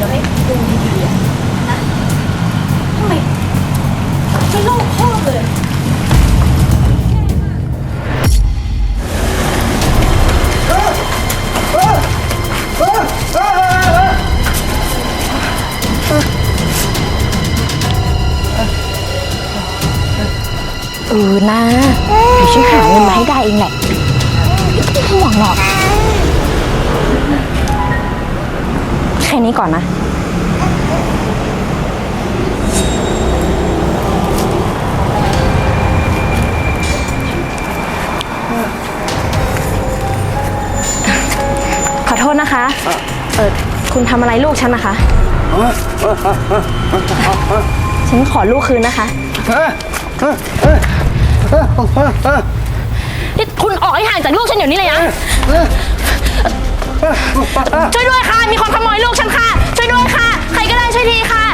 แล้วให้ดูดีๆอะนะทำไมไม่รอบคอบเลย เออนะเดี๋ยวฉันหาเงินมาให้ได้เองแหละ ก่อนนะ ขอโทษนะคะ เออคุณทำอะไรลูกฉันนะคะ ฉันขอลูกคืนนะคะ นี่คุณออกให้ห่างจากลูกฉันเดี๋ยวนี้เลยนะ ช่วยด้วยค่ะ มีคนขโมยลูกฉันค่ะ ช่วยด้วยค่ะ ใครก็ได้ช่วยทีค่ะ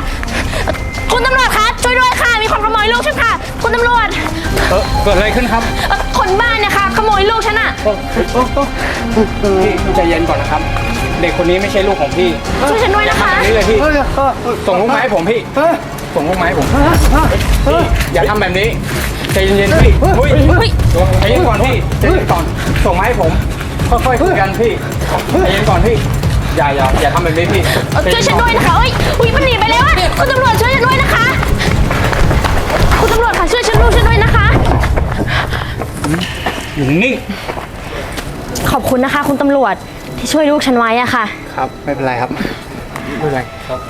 คุณตำรวจคะช่วยด้วยค่ะ มีคนขโมยลูกฉันค่ะ คุณตำรวจเออเกิดอะไรขึ้นครับเอ่อคนบ้านเนี่ยค่ะขโมยลูกฉันอะพี่ใจเย็นก่อนนะครับ เด็กคนนี้ไม่ใช่ลูกของพี่ช่วยฉันด้วยนะคะ นี่เลยพี่ส่งลูกไม้ให้ผมพี่ส่งลูกไม้ให้ผมพี่อย่าทำแบบนี้ใจเย็นๆพี่เฮ้ยเฮ้ยใจเย็นก่อนพี่ใจเย็นก่อนส่งไม้ให้ผมค่อยๆคุยกันพี่ ใจเย็นก่อนพี่ อย่าอย่าอย่าทำแบบนี้พี่เอ่อช่วยฉันด้วยนะคะเอ้ยอุ้ยมันหนีไปแล้วอะคุณตำรวจช่วยฉันด้วยนะคะ คุณตำรวจค่ะช่วยฉันลูกฉันด้วยนะคะ อยู่นิ่งขอบคุณนะคะ คุณตำรวจที่ช่วยลูกฉันไว้อะค่ะ ครับ ไม่เป็นไรครับ ไม่เป็นไรครับ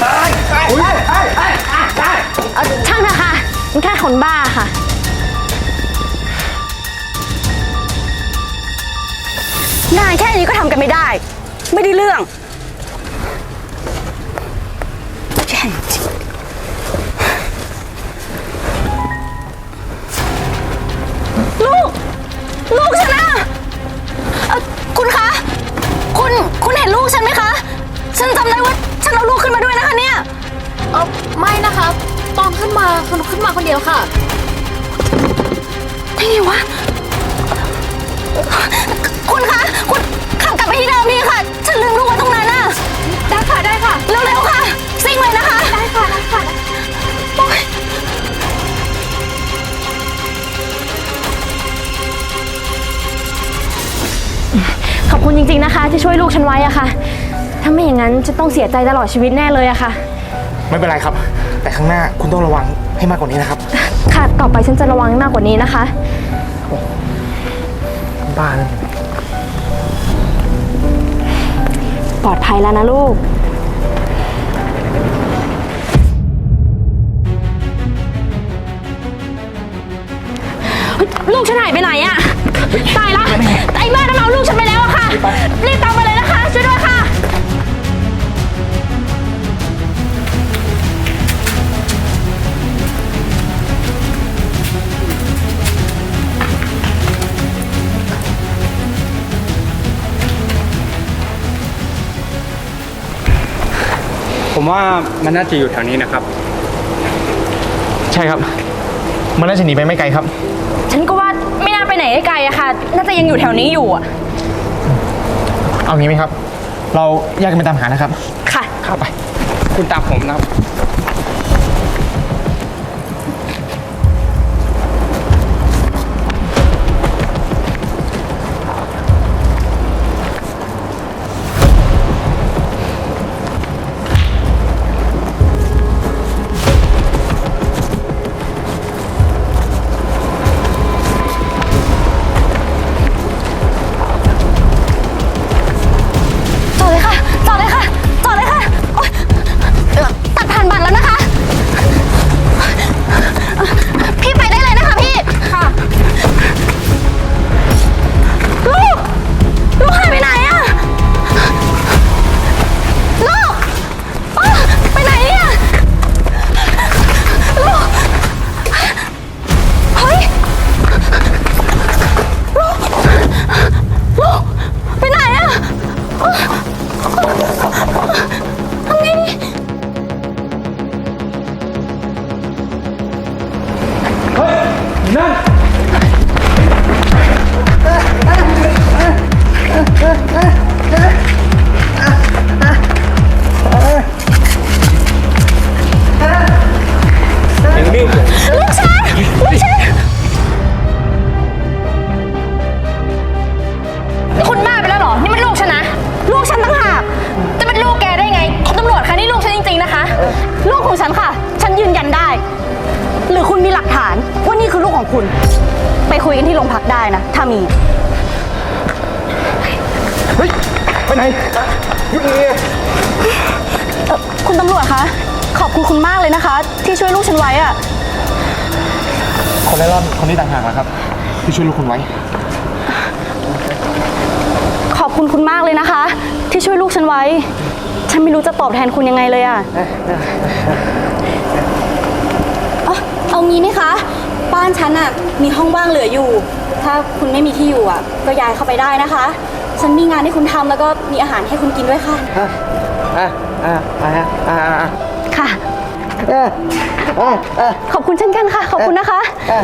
เออช่างเถอะค่ะมันแค่คนบ้าค่ะ นายแค่นี้ก็ทำกันไม่ได้ ไม่ได้เรื่องแย่จริงลูก ลูกฉันอะเอ่อคุณคะ คุณ คุณเห็นลูกฉันไหมคะ ฉันจำได้ว่าฉันเอาลูกขึ้นมาด้วยนะคะเนี่ย เออไม่นะคะตอนขึ้นมาคือขึ้นมาคนเดียวค่ะ ได้ไงวะ เร็วๆค่ะ ซิ่งเลยนะคะ ได้ค่ะได้ค่ะโอ๊ยขอบคุณจริงๆนะคะ ที่ช่วยลูกฉันไว้อะค่ะ ถ้าไม่อย่างนั้นจะต้องเสียใจตลอดชีวิตแน่เลยอะค่ะ ไม่เป็นไรครับ แต่ข้างหน้าคุณต้องระวังให้มากกว่านี้นะครับ ค่ะ ต่อไปฉันจะระวังให้มากกว่านี้นะคะ บ้าเลยปลอดภัยแล้วนะลูก กฉันหายไปไหนอะตายละไอ้บ้านนั้นเอาลูกฉันไปแล้วอะค่ะ รีบตามมาเลยนะคะ ช่วยด้วยค่ะ ผมว่ามันน่าจะอยู่แถวนี้นะครับ ใช่ครับ มันน่าจะหนีไปไม่ไกลครับฉันก็ว่าไม่ น่าไปไหนไกลอะค่ะ น่าจะยังอยู่แถวนี้อยู่อะเอางี้ไหมครับ เราแยกกันไปตามหานะครับ ค่ะเข้าไป คุณตามผมนะครับ ยืนยันได้ หรือคุณมีหลักฐานว่านี่คือลูกของคุณ ไปคุยกันที่โรงพักได้นะ ถ้ามี เฮ้ย ไปไหนหยุดนี่เอ่อคุณตำรวจคะ ขอบคุณคุณมากเลยนะคะ ที่ช่วยลูกฉันไว้อะคนเล่ร่อนคนนี้ต่างหากนะครับ ที่ช่วยลูกคุณไว้ ขอบคุณคุณมากเลยนะคะ ที่ช่วยลูกฉันไว้ ฉันไม่รู้จะตอบแทนคุณยังไงเลยอะเอ้าเอางี้ไหมคะ บ้านฉันอะมีห้องว่างเหลืออยู่ ถ้าคุณไม่มีที่อยู่อะก็ย้ายเข้าไปได้นะคะ ฉันมีงานให้คุณทำแล้วก็มีอาหารให้คุณกินด้วยค่ะ อะอะอะอะอะค่ะขอบคุณเช่นกันค่ะ ขอบคุณนะคะ อะ